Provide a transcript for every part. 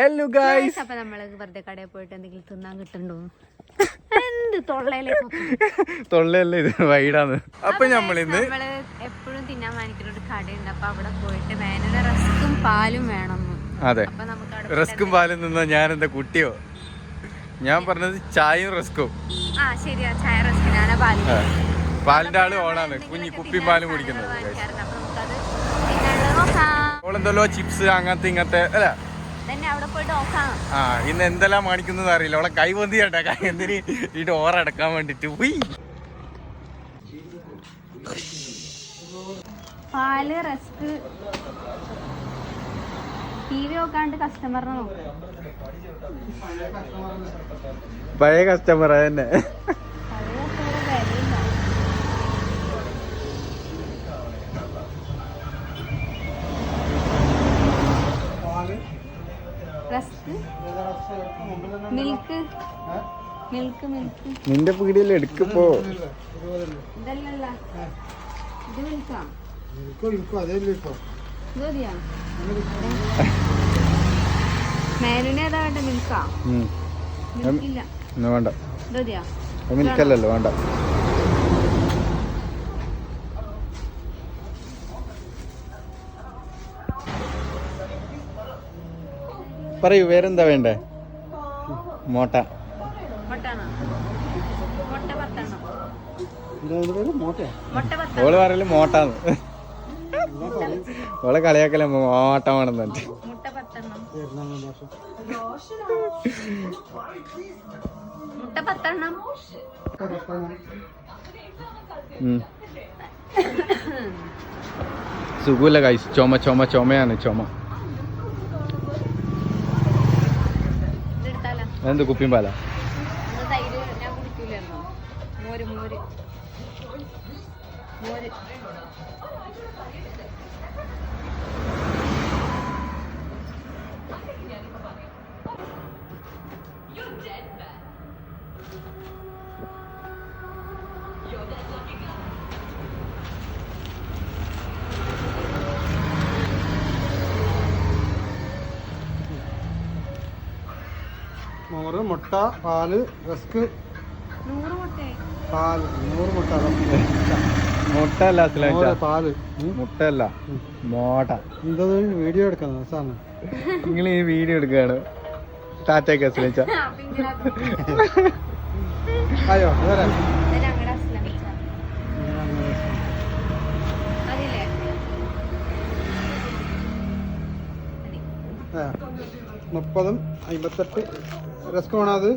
Hello guys അപ്പൊ നമ്മൾ വെറുതെ കടയിൽ പോയിട്ട് എന്തെങ്കിലും തിന്നാൻ കിട്ടണ്ടോ? തൊള്ളയല്ലേ ഇത്? വൈഡാണ് അപ്പൊ നമ്മളിന്ന് നമ്മൾ എപ്പോഴും തിന്നാൻ വാങ്ങിക്കുന്ന ഒരു കടയുണ്ട്. അപ്പൊ അവിടെ പോയിട്ട് വേനൽ റസ്കും പാലും വേണം. അതെ. അപ്പൊ നമുക്ക് അവിടെ റസ്കും പാലും നിന്ന? ഞാൻ എന്റെ കുട്ടിയോ? ഞാൻ പറഞ്ഞത് ചായയും റസ്കും ആ ശരിയാ. ചായ റസ്ക്. പാലിന്റെ ആൾ ഓണാണ്. കുഞ്ഞി കുപ്പി പാലും കുടിക്കുന്നത് ഓളെന്തല്ലോ ചിപ്സ് അങ്ങനത്തെ ഇങ്ങനത്തെ അല്ല തന്നെ അവിടെ പോയിട്ട് നോക്കാം ആ ഇന്ന് എന്തെല്ലാം കാണിക്കുന്നത് അറിയില്ല. അവളെ കൈ പൊന്തി കേട്ടാ. എന്തിന് ഈ ഡോർ അടക്കാൻ വേണ്ടിട്ട്. പോയി പാൽ റസ്ക് ടി വി നോക്കാണ്ട് കസ്റ്റമറിനെ നോക്കാം. പഴയ കസ്റ്റമർ തന്നെ റസ്ക് മിൽക്ക്. Milk milk. നിന്റെ പീടിയല്ലേ എടുക്കുമ്പോ ഇതല്ലല്ല. ഇത് മിൽക്കാ. ഇത് മതിയാ? മേലുനെ ഏതാ വേണ്ട മിൽക്കാ. മിൽക്കില്ല. വേണ്ട. ഇത് മിൽക്കല്ലല്ലോ വേണ്ട. പറയൂ വേറെന്താ വേണ്ടേ? മോട്ട. ഓൾ പറയൽ മോട്ടാന്ന്. ഓളെ കളിയാക്കല മോട്ടമാണെന്ന് സുഖമില്ല കൈസ് ചുമ ചുമ ചുമയാണ് ചുമ. എന്ത് കുപ്പിയും പാല You're തൈര് ഞാൻ മുട്ട പാൽ റസ്ക്. പാൽ. നൂറ് മുട്ട. മുട്ട അല്ല നൂറ് പാൽ. മുട്ട അല്ല മോട്ട. എന്താ വീഡിയോ എടുക്കണം സാറിന് നിങ്ങൾ ഈ വീഡിയോ എടുക്കുകയാണ്. ടാറ്റയ്ക്ക് അസ്ലിച്ച അയ്യോ വേറെ മുപ്പതും അമ്പത്തെട്ട്. റസ്ക് വേണോ അത്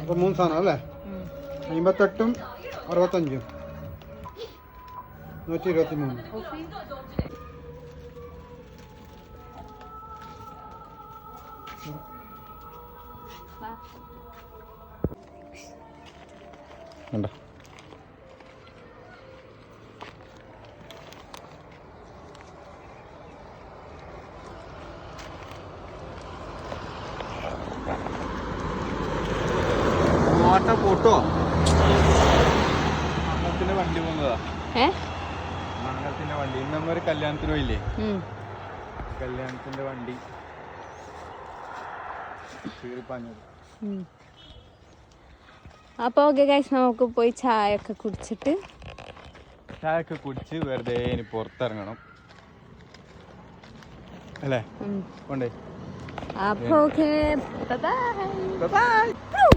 അപ്പോൾ മൂന്ന് സാധനം അല്ലേ? അമ്പത്തെട്ടും അറുപത്തഞ്ചും. നൂറ്റി ഇരുപത്തി മൂന്ന് കോഫി മോട്ട പൊട്ടോ മംഗളത്തിന്റെ വണ്ടി പോകുന്നതാ. മംഗളത്തിന്റെ വണ്ടി. ഇന്ന് നമ്മൊരു കല്യാണത്തിന് പോയില്ലേ. കല്യാണത്തിന്റെ വണ്ടി. കീറിപ്പാഞ്ഞത് ഉം. അപ്പൊ ഓക്കെ ഗൈസ് നമുക്ക് പോയി ചായ ഒക്കെ കുടിച്ചിട്ട് ചായ ഒക്കെ കുടിച്ച് വെറുതെ ഇനി പുറത്തിറങ്ങണം. അല്ലേ. കൊണ്ടേ അപ്പൊ ഓക്കെ ബൈ ബൈ